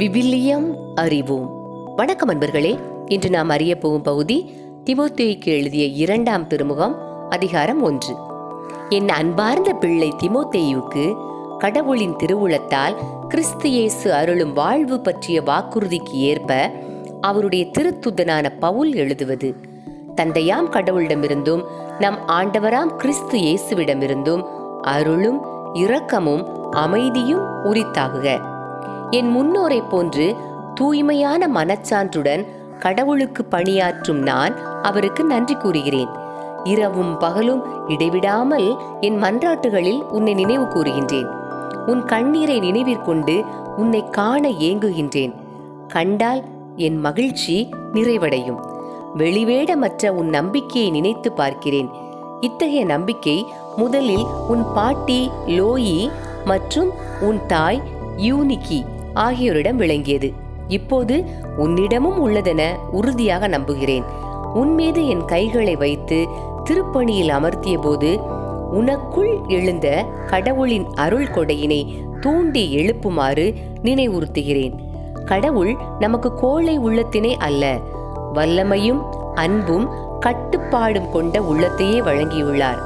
விவிலியம் அறிவோம். வணக்கம் அன்பர்களே இன்று நாம் அறிய போகும் பகுதி திமோத்தேய்க்கு எழுதிய இரண்டாம் திருமுகம் அதிகாரம் ஒன்று. என் அன்பார்ந்த பிள்ளை திமோத்தேயுக்கு கடவுளின் திருவுளத்தால் கிறிஸ்து இயேசு அருளும் வாழ்வு பற்றிய வாக்குறுதிக்கு ஏற்ப அவருடைய திருத்துதனான பவுல் எழுதுவது. தந்தையாம் கடவுளிடமிருந்தும் நம் ஆண்டவராம் கிறிஸ்து இயேசுவிடமிருந்தும் அருளும் இரக்கமும் அமைதியும் உரித்தாகுக. என் முன்னோரைப் போன்று தூய்மையான மனச்சான்றுடன் கடவுளுக்கு பணியாற்றும் நான் அவருக்கு நன்றி கூறுகிறேன். இரவும் பகலும் இடைவிடாமல் என் மன்றாட்டுகளில் உன்னை நினைவு கூறுகின்றேன். உன் கண்ணீரை நினைவிற்கொண்டு உன்னை காண ஏங்குகின்றேன். கண்டால் என் மகிழ்ச்சி நிறைவடையும். வெளிவேடமற்ற உன் நம்பிக்கையை நினைத்து பார்க்கிறேன். இத்தகைய நம்பிக்கை முதலில் உன் பாட்டி லோயி மற்றும் உன் தாய் யூனிகி. ஆகியோரிடம் விளங்கியது. இப்போது உன்னிடமும் உள்ளதென உறுதியாக நம்புகிறேன். உன்மீது என் கைகளை வைத்து திருப்பணியில் அமர்த்திய போது உனக்குள் எழுந்த கடவுளின் அருள் கொடையினை தூண்டி எழுப்புமாறு நினைவுறுத்துகிறேன். கடவுள் நமக்கு கோழை உள்ளத்தினை அல்ல வல்லமையும் அன்பும் கட்டுப்பாடும் கொண்ட உள்ளத்தையே வழங்கியுள்ளார்.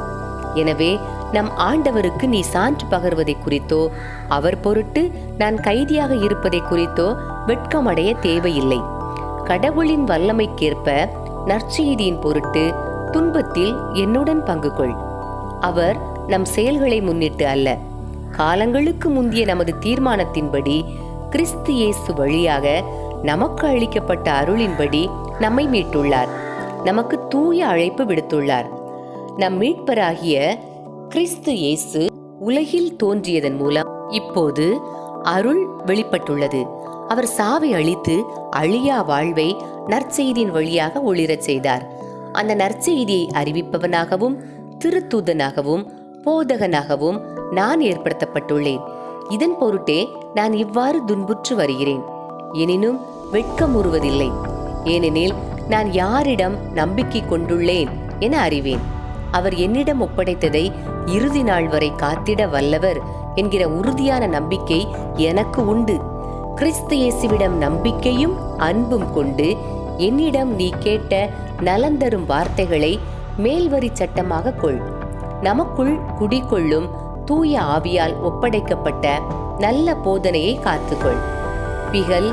எனவே நம் ஆண்டவருக்கு நீ சான்று பகர்வதை குறித்தோ அவர் பொருட்டு நான் கைதியாக இருப்பதை குறித்தோ வெட்கமடைய தேவையில்லை. கடவுளின் வல்லமைக்கேற்ப நற்செய்தியின் பொருட்டு துன்பத்தில் என்னுடன் பங்கு கொள் அவர் நம் செயல்களை முன்னிட்டு அல்ல. காலங்களுக்கு முந்திய நமது தீர்மானத்தின்படி கிறிஸ்து இயேசு வழியாக நமக்கு அளிக்கப்பட்ட அருளின்படி நம்மை மீட்டுள்ளார். நமக்கு தூய அழைப்பு விடுத்துள்ளார். நம் மீட்பராகிய கிறிஸ்து இயேசு உலகில் தோன்றியதன் மூலம் இப்போது அருள் வெளிப்பட்டுள்ளது. அவர் சாவை அழித்து அழியா வாழ்வை நற்செய்தியின் வழியாக ஒளிரச் செய்தார். அந்த நற்செய்தியை அறிவிப்பவனாகவும் திருத்தூதனாகவும் போதகனாகவும் நான் ஏற்படுத்தப்பட்டுள்ளேன். இதன் பொருட்டே நான் இவ்வாறு துன்புற்று வருகிறேன். எனினும் வெட்கமுறுவதில்லை ஏனெனில் நான் யாரிடம் நம்பிக்கை கொண்டுள்ளேன் என அறிவேன். அவர் என்னிடம் ஒப்படைத்ததை இறுதி நாள் வரை காத்திட வல்லவர் என்கிற உறுதியான நம்பிக்கை எனக்கு உண்டு. கிறிஸ்து இயேசுவிடம் நம்பிக்கையும் அன்பும் கொண்டு என்னிடம் நீ கேட்ட நலந்தரும் வார்த்தைகளை மேல்வரி சட்டமாக கொள். நமக்குள் குடிகொள்ளும் தூய ஆவியால் ஒப்படைக்கப்பட்ட நல்ல போதனையை காத்துக்கொள். பிகல்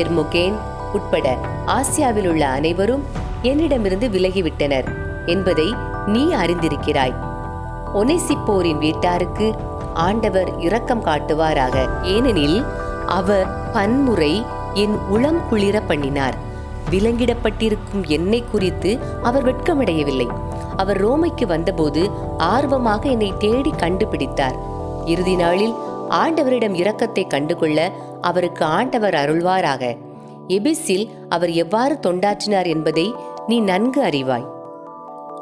எர்முகேன் உட்பட ஆசியாவில் உள்ள அனைவரும் என்னிடமிருந்து விலகிவிட்டனர் என்பதை நீ அறிந்திருக்கிறாய். ஒனேசிப்போரின் வீட்டாருக்கு ஆண்டவர் இரக்கம் காட்டுவாராக. ஏனெனில் அவர் பன்முறை என் உளம் குளிர பண்ணினார். விலங்கிடப்பட்டிருக்கும் என்னை குறித்து அவர் வெட்கமடையவில்லை. அவர் ரோமைக்கு வந்தபோது ஆர்வமாக என்னை தேடி கண்டுபிடித்தார். இறுதி நாளில் ஆண்டவரிடம் இரக்கத்தை கண்டுகொள்ள அவருக்கு ஆண்டவர் அருள்வாராக. எபிஸில் அவர் எவ்வாறு தொண்டாற்றினார் என்பதை நீ நன்கு அறிவாய்.